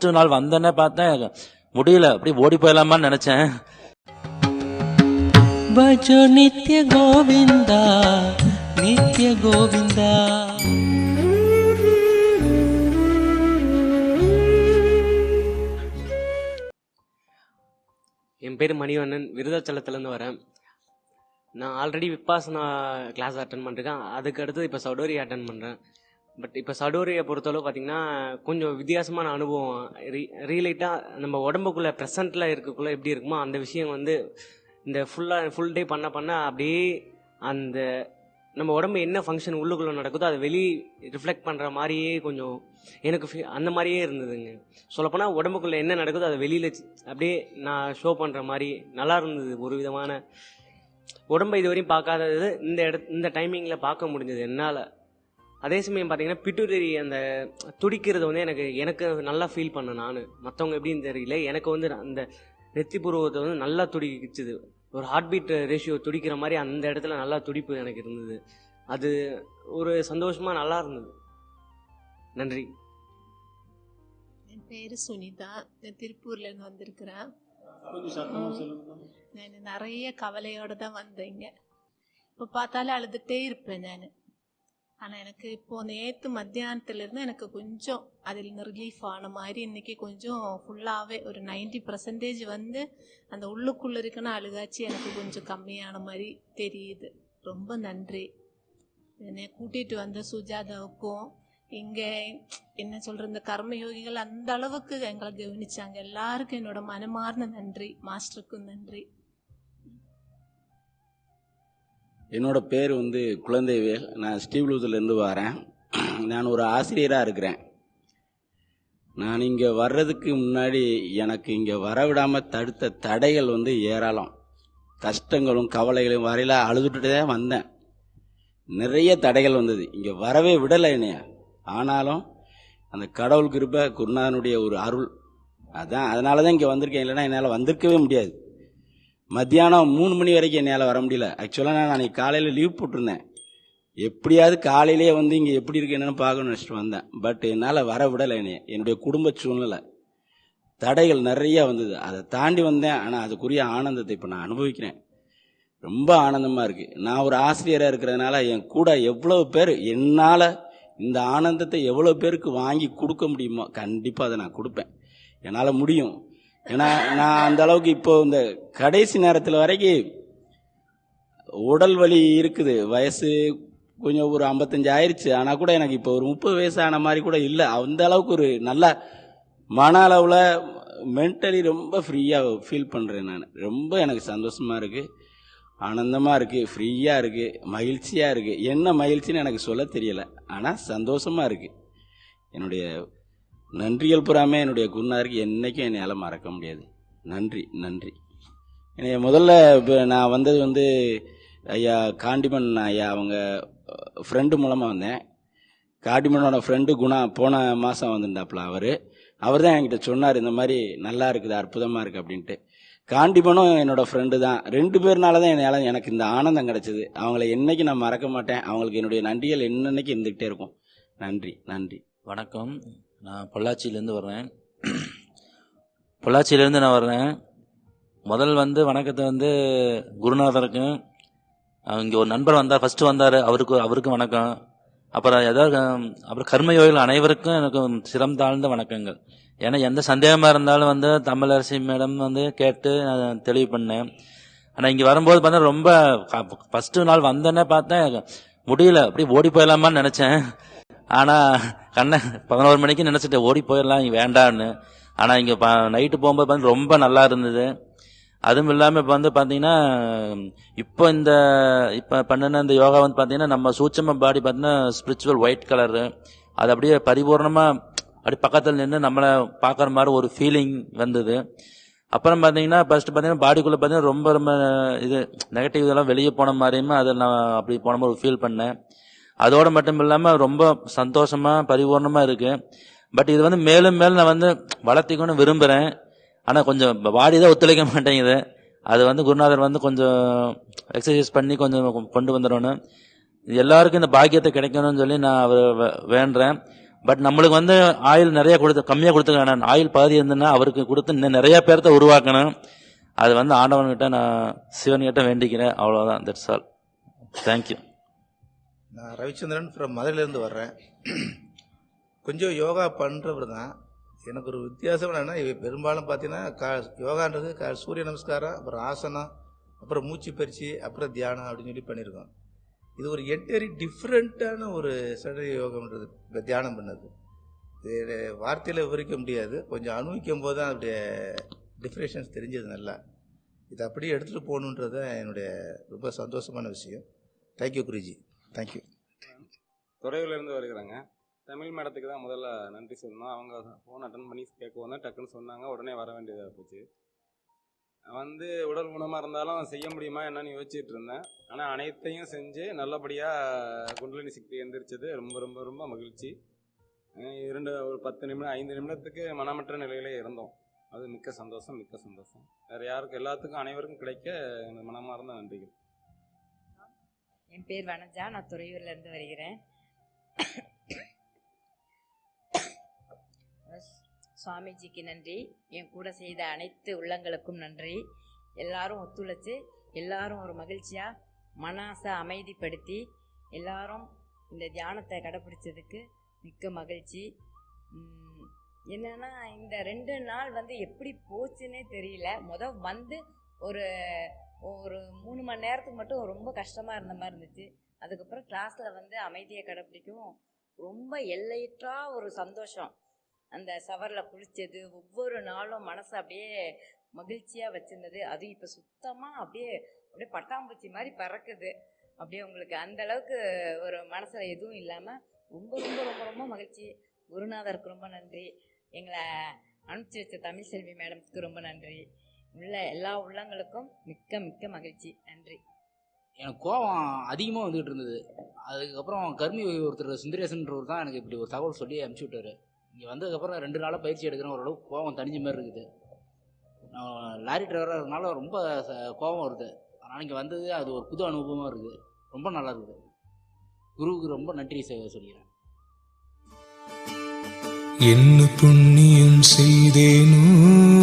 First நாள் வந்தேன்னே பார்த்தேன் முடியல. அப்படி ஓடி போயிடலாமான்னு நினச்சேன். பஜோ நித்ய கோவிந்தா நித்ய கோவிந்தா. என் பேர் மணிவண்ணன் விருதாச்சலத்துலேருந்து வரேன். நான் ஆல்ரெடி விப்பாசனா கிளாஸ் அட்டன் பண்ணிருக்கேன். அதுக்கு அடுத்து இப்போ சடோரி அட்டன் பண்ணுறேன் பட் இப்போ சடோரியை பொறுத்தளவு பார்த்தீங்கன்னா கொஞ்சம் வித்தியாசமான அனுபவம். ரீ ரீலைட்டாக நம்ம உடம்புக்குள்ளே ப்ரெசண்ட்டில் இருக்கக்குள்ளே எப்படி இருக்குமோ அந்த விஷயம் வந்து இந்த ஃபுல்லாக ஃபுல் டே பண்ண பண்ண அப்படியே அந்த நம்ம உடம்பு என்ன ஃபங்க்ஷன் உள்ளுக்குள்ளே நடக்குதோ அதை வெளி ரிஃப்ளெக்ட் பண்ணுற மாதிரியே கொஞ்சம் எனக்கு feel- அந்த மாதிரியே இருந்ததுங்க. சொல்லப்போனால் உடம்புக்குள்ளே என்ன நடக்குதோ அதை வெளியில் அப்படியே நான் ஷோ பண்ணுற மாதிரி நல்லா இருந்தது ஒரு விதமான. உடம்பை இதுவரையும் பார்க்காதது இந்த இட இந்த டைமிங்கில் பார்க்க முடிஞ்சது என்னால். அதே சமயம் பார்த்தீங்கன்னா பிட்டுரி அந்த துடிக்கிறது வந்து எனக்கு எனக்கு நல்லா ஃபீல் பண்ணேன் நான். மற்றவங்க எப்படின்னு தெரியல. எனக்கு வந்து அந்த நெத்தி புருவத்தை வந்து நல்லா துடிக்கிச்சுது. ஒரு ஹார்ட் பீட் ரேஷியோ துடிக்கிற மாதிரி அந்த இடத்துல நல்லா துடிப்பு எனக்கு இருந்தது. அது ஒரு சந்தோஷமா நல்லா இருந்தது. நன்றி. என் பேர் சுனிதா. நான் திருப்பூர்லேருந்து வந்திருக்கிறேன். நான் நிறைய கவலையோடு தான் வந்தேங்க. இப்போ பார்த்தாலும் அழுதுகிட்டே இருப்பேன் நான். ஆனால் எனக்கு இப்போ நேற்று மத்தியானத்துலேருந்து எனக்கு கொஞ்சம் அதில் ரிலீஃப் ஆன மாதிரி இன்னைக்கு கொஞ்சம் ஃபுல்லாகவே ஒரு 90% பர்சன்டேஜ் வந்து அந்த உள்ளுக்குள்ளே இருக்குன்னு அழுகாச்சி எனக்கு கொஞ்சம் கம்மியான மாதிரி தெரியுது. ரொம்ப நன்றி. என்னை கூட்டிகிட்டு வந்த சுஜாதாவுக்கும் இங்கே என்ன சொல்கிற இந்த கர்மயோகிகள் அந்த அளவுக்கு எங்களை கவனிச்சாங்க. எல்லாருக்கும் என்னோட மனமார்ந்த நன்றி மாஸ்டருக்கும் நன்றி. என்னோட பேர் வந்து குழந்தைவேல். நான் ஸ்டீவ்லூத்துலேருந்து வரேன். நான் ஒரு ஆசிரியராக இருக்கிறேன். நான் இங்கே வர்றதுக்கு முன்னாடி எனக்கு இங்கே வரவிடாமல் தடுத்த தடைகள் வந்து ஏராளம். கஷ்டங்களும் கவலைகளும் வரையில் அழுதுட்டு தான் வந்தேன். நிறைய தடைகள் வந்தது. இங்கே வரவே விடலை என்னைய. ஆனாலும் அந்த கடவுள் கிருபை குருநாதனுடைய ஒரு அருள். அதான் அதனால தான் இங்கே வந்திருக்கேன். இல்லைன்னா என்னால் வந்திருக்கவே முடியாது. மத்தியானம் மூணு மணி வரைக்கும் என்னால் வர முடியல. ஆக்சுவலாக நான் அன்றைக்கி காலையில் லீவ் போட்டிருந்தேன். எப்படியாவது காலையிலேயே வந்து இங்கே எப்படி இருக்கு என்னென்னு பார்க்கணும்னு நினச்சிட்டு வந்தேன். பட் என்னால் வர விடலை என்னைய என்னுடைய குடும்ப சூழ்நிலை. தடைகள் நிறையா வந்தது. அதை தாண்டி வந்தேன். ஆனால் அதுக்குரிய ஆனந்தத்தை இப்போ நான் அனுபவிக்கிறேன். ரொம்ப ஆனந்தமாக இருக்குது நான் ஒரு ஆசிரியராக இருக்கிறதுனால என் கூட எவ்வளோ பேர் என்னால் இந்த ஆனந்தத்தை எவ்வளோ பேருக்கு வாங்கி கொடுக்க முடியுமோ கண்டிப்பாக அதை நான் கொடுப்பேன். என்னால் முடியும். ஏன்னா நான் அந்த அளவுக்கு இப்போ இந்த கடைசி நேரத்தில் வரைக்கும் உடல் வலி இருக்குது. வயசு கொஞ்சம் ஒரு ஐம்பத்தஞ்சு ஆயிடுச்சு ஆனால் கூட எனக்கு இப்போ ஒரு முப்பது வயசு ஆன மாதிரி கூட இல்லை. அந்த அளவுக்கு ஒரு நல்ல மன அளவில் மென்டலி ரொம்ப ஃப்ரீயாக ஃபீல் பண்ணுறேன் நான். ரொம்ப எனக்கு சந்தோஷமாக இருக்குது ஆனந்தமாக இருக்குது ஃப்ரீயாக இருக்குது மகிழ்ச்சியாக இருக்குது என்ன மகிழ்ச்சின்னு எனக்கு சொல்ல தெரியலை. ஆனால் சந்தோஷமாக இருக்குது என்னுடைய நன்றிகள் புறாமே என்னுடைய குருநாருக்கு என்றைக்கும் என்னால் மறக்க முடியாது. நன்றி நன்றி. என்னைய முதல்ல இப்போ நான் வந்தது வந்து ஐயா காண்டிமன் ஐயா அவங்க ஃப்ரெண்டு மூலமாக வந்தேன். காண்டிமனோட ஃப்ரெண்டு குணா போன மாதம் வந்திருந்தாப்புல அவர். அவர் தான் என்கிட்ட சொன்னார் இந்த மாதிரி நல்லா இருக்குது அற்புதமாக இருக்குது அப்படின்ட்டு. காண்டிமனும் என்னோட ஃப்ரெண்டு தான். ரெண்டு பேர்னால தான் என்னால் எனக்கு இந்த ஆனந்தம் கிடச்சிது. அவங்கள என்றைக்கு நான் மறக்க மாட்டேன் அவங்களுக்கு என்னுடைய நன்றிகள் என்னன்னைக்கு இருந்துக்கிட்டே இருக்கும். நன்றி நன்றி. வணக்கம். நான் பொள்ளாச்சியிலேருந்து வர்றேன். பொள்ளாச்சியிலேருந்து நான் வர்றேன். முதல் வந்து வணக்கத்தை வந்து குருநாதருக்கும் இங்கே ஒரு நண்பர் வந்தார். ஃபஸ்ட்டு வந்தார். அவருக்கு அவருக்கும் வணக்கம். அப்புறம் ஏதாவது அப்புறம் கர்மயோகிகள் அனைவருக்கும் எனக்கு சிரம் தாழ்ந்த வணக்கங்கள். ஏன்னா எந்த சந்தேகமாக இருந்தாலும் வந்து தமிழரசி மேடம் வந்து கேட்டு நான் தெளிவு பண்ணேன். ஆனால் இங்கே வரும்போது பார்த்தா ரொம்ப ஃபஸ்ட்டு நாள் வந்தோன்னே பார்த்தேன். முடியல. அப்படியே ஓடி போயிடலாமான்னு நினச்சேன். ஆனால் கண்ணை பதினோரு மணிக்கு நினச்சிட்டு ஓடி போயிடலாம் இங்கே வேண்டான்னு. ஆனால் இங்கே நைட்டு போகும்போது பார்த்து ரொம்ப நல்லா இருந்தது. அதுவும் இல்லாமல் இப்போ வந்து பார்த்தீங்கன்னா இப்போ இந்த இப்போ பண்ணின இந்த யோகா வந்து பார்த்தீங்கன்னா நம்ம சூட்சம பாடி பார்த்தீங்கன்னா ஸ்பிரிச்சுவல் ஒயிட் கலரு அது அப்படியே பரிபூர்ணமாக அப்படி பக்கத்தில் நின்று நம்மளை பார்க்குற மாதிரி ஒரு ஃபீலிங் வந்தது. அப்புறம் பார்த்தீங்கன்னா ஃபர்ஸ்ட் பார்த்தீங்கன்னா பாடிக்குள்ளே பார்த்தீங்கன்னா ரொம்ப ரொம்ப இது நெகட்டிவ் இதெல்லாம் வெளியே போன மாதிரியுமே அதை நான் அப்படி போன மாதிரி ஃபீல் பண்ணேன். அதோடு மட்டும் இல்லாமல் ரொம்ப சந்தோஷமாக பரிபூர்ணமாக இருக்குது பட் இது வந்து மேலும் மேலும் நான் வந்து வளர்த்திக்கணும்னு விரும்புகிறேன் ஆனால் கொஞ்சம் பாடி தான் ஒத்துழைக்க மாட்டேங்குது. அது வந்து குருநாதர் வந்து கொஞ்சம் எக்ஸசைஸ் பண்ணி கொஞ்சம் கொண்டு வந்துடணும். எல்லாருக்கும் இந்த பாக்கியத்தை கிடைக்கணும்னு சொல்லி நான் அவர் வேண்டுறேன் பட் நம்மளுக்கு வந்து ஆயில் நிறைய கொடுத்து கம்மியாக கொடுத்துருக்காங்க ஆயில் பாதி இருந்ததுன்னா அவருக்கு கொடுத்து இன்னும் நிறைய பேர்த்த உருவாக்கணும். அது வந்து ஆண்டவன்கிட்ட நான் சிவன்கிட்ட வேண்டிக்கிறேன். அவ்வளோதான் தட்ஸ் ஆல் தேங்க்யூ நான் ரவிச்சந்திரன் ஃப்ரம் மதுரையிலேருந்து வர்றேன். கொஞ்சம் யோகா பண்ணுறவர் தான். எனக்கு ஒரு வித்தியாசம் என்னென்னா பெரும்பாலும் பார்த்தீங்கன்னா கா யோகான்றது க சூரிய நமஸ்காரம் அப்புறம் ஆசனம் அப்புறம் மூச்சு பயிற்சி அப்புறம் தியானம் அப்படின்னு சொல்லி பண்ணியிருக்கோம் இது ஒரு என்டரி டிஃப்ரெண்ட்டான ஒரு சட யோகம்ன்றது இப்போ தியானம் பண்ணது. இது வார்த்தையில் விவரிக்க முடியாது. கொஞ்சம் அனுபவிக்கும் போது தான் அப்படியே டிஃப்ரெஷன்ஸ் தெரிஞ்சது நல்லா. இதை அப்படியே எடுத்துகிட்டு போகணுன்றது தான் என்னுடைய ரொம்ப சந்தோஷமான விஷயம். Thank you Guruji. Thank you துறையூர்லேருந்து வருகிறாங்க. தமிழ் மேடத்துக்கு தான் முதல்ல நன்றி சொல்லணும். அவங்க ஃபோன் அட்டன் பண்ணி கேட்கவும் தான் டக்குன்னு சொன்னாங்க. உடனே வர வேண்டியதாக போச்சு. வந்து உடல் குணமாக இருந்தாலும் செய்ய முடியுமா என்னன்னு யோசிச்சுட்டு இருந்தேன். ஆனால் அனைத்தையும் செஞ்சு நல்லபடியாக குண்டலினி சக்தி எந்திரிச்சது ரொம்ப ரொம்ப ரொம்ப மகிழ்ச்சி. இரண்டு ஒரு பத்து நிமிடம் ஐந்து நிமிடத்துக்கு மனமற்ற நிலையிலே இருந்தோம். அது மிக்க சந்தோஷம் மிக்க சந்தோஷம். வேறு யாருக்கும் எல்லாத்துக்கும் அனைவருக்கும் கிடைக்க எனக்கு மனமார்ந்த நன்றிகள். என் பேர் வனஜா நான் துறையூர்ல இருந்து வருகிறேன். சுவாமிஜிக்கு நன்றி. என் கூட செய்த அனைத்து உள்ளங்களுக்கும் நன்றி. எல்லாரும் ஒத்துழைச்சு எல்லாரும் ஒரு மகிழ்ச்சியா மனசை அமைதிப்படுத்தி எல்லாரும் இந்த தியானத்தை கடைப்பிடிச்சதுக்கு மிக்க மகிழ்ச்சி. என்னென்னா என்னன்னா இந்த ரெண்டு நாள் வந்து எப்படி போச்சுன்னே தெரியல. முத வந்து ஒரு ஒரு மூணு மணி நேரத்துக்கு மட்டும் ரொம்ப கஷ்டமாக இருந்த மாதிரி இருந்துச்சு. அதுக்கப்புறம் கிளாஸில் வந்து அமைதியை கடைப்பிடிக்கும் ரொம்ப எல்லையற்றா ஒரு சந்தோஷம். அந்த சவரில் குளித்தது ஒவ்வொரு நாளும் மனசு அப்படியே மகிழ்ச்சியாக வச்சுருந்தது. அது இப்போ சுத்தமாக அப்படியே அப்படியே பட்டாம்பூச்சி மாதிரி பறக்குது. அப்படியே உங்களுக்கு அந்த அளவுக்கு ஒரு மனசில் எதுவும் இல்லாமல் ரொம்ப ரொம்ப ரொம்ப ரொம்ப மகிழ்ச்சி. குருநாதருக்கு ரொம்ப நன்றி. எங்களை அனுப்பிச்சி வச்ச தமிழ் செல்வி மேடம்ஸ்க்கு ரொம்ப நன்றி. உள்ள எல்லா உள்ளங்களுக்கும் மிக்க மிக்க மகிழ்ச்சி. நன்றி. எனக்கு கோவம் அதிகமாக வந்துகிட்டு இருந்தது. அதுக்கப்புறம் கர்மி ஒருத்தர் சுந்தரேசன்றவர் தான் எனக்கு இப்படி ஒரு தகவல் சொல்லி அனுப்பிச்சி விட்டாரு. இங்கே வந்ததுக்கப்புறம் ரெண்டு நாளாக பயிற்சி எடுக்கிறேன். ஓரளவுக்கு கோவம் தணிஞ்ச மாதிரி இருக்குது. நான் லாரி டிரைவராக இருக்கனால ரொம்ப ச- கோவம் வருது. ஆனால் இங்கே வந்தது அது ஒரு புது அனுபவமாக இருக்குது. ரொம்ப நல்லா இருக்குது. குருவுக்கு ரொம்ப நன்றி செ- சொல்லிக்கிறேன். என்ன புண்ணியம் செய்தேனோ